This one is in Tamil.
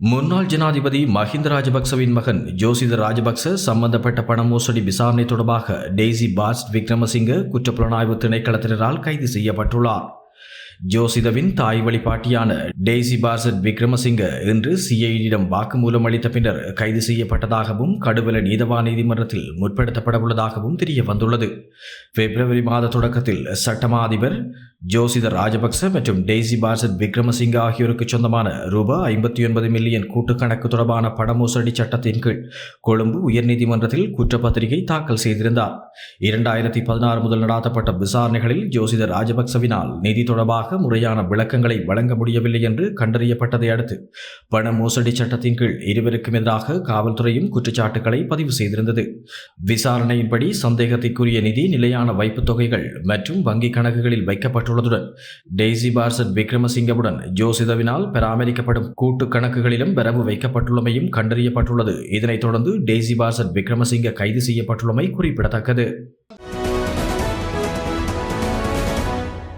முன்னாள் ஜனாதிபதி மஹிந்த ராஜபக்சவின் மகன் ஜோசித ராஜபக்ச சம்பந்தப்பட்ட பண மோசடி விசாரணை தொடர்பாக டெய்சி பாஸ்ட் விக்ரமசிங்க குற்றப்புலனாய்வு திணைக்களத்தினரால் கைது செய்யப்பட்டுள்ளார். ஜோசிதவின் தாய் வழிபாட்டியான டெய்சி பாசட் விக்ரமசிங்க இன்று சிஐடியிடம் வாக்குமூலம் அளித்த பின்னர் கைது செய்யப்பட்டதாகவும் கடுவல நீதவா நீதிமன்றத்தில் முற்படுத்தப்பட உள்ளதாகவும் தெரிய வந்துள்ளது பிப்ரவரி மாத தொடக்கத்தில் சட்டமா அதிபர் ஜோசித ராஜபக்ச மற்றும் டெய்சி பாசட் விக்ரமசிங்க ஆகியோருக்கு சொந்தமான ரூபாய் ஐம்பத்தி ஒன்பது மில்லியன் கூட்டுக்கணக்கு தொடர்பான படமோசடி சட்டத்தின் கீழ் கொழும்பு உயர்நீதிமன்றத்தில் குற்றப்பத்திரிகை தாக்கல் செய்திருந்தார். இரண்டாயிரத்தி பதினாறு முதல் நடாத்தப்பட்ட விசாரணைகளில் ஜோசித ராஜபக்சவினால் நிதி தொடர்பாக முறையான விளக்கங்களை வழங்க முடியவில்லை என்று கண்டறியப்பட்டதை அடுத்து பண மோசடி சட்டத்தின் கீழ் இருவருக்கும் எதிராக காவல்துறையும் குற்றச்சாட்டுகளை பதிவு செய்திருந்தது. விசாரணையின்படி சந்தேகத்திற்குரிய நிதி நிலையான வைப்புத் தொகைகள் மற்றும் வங்கிக் கணக்குகளில் வைக்கப்பட்டுள்ளதுடன் டெய்சி பார்சட் விக்ரமசிங்கவுடன் ஜோசிதவினால் பராமரிக்கப்படும் கூட்டு கணக்குகளிலும் வரவு வைக்கப்பட்டுள்ளமையும் கண்டறியப்பட்டுள்ளது. இதனைத் தொடர்ந்து டெய்சி பார்சட் விக்ரமசிங்க கைது செய்யப்பட்டுள்ளமை குறிப்பிடத்தக்கது.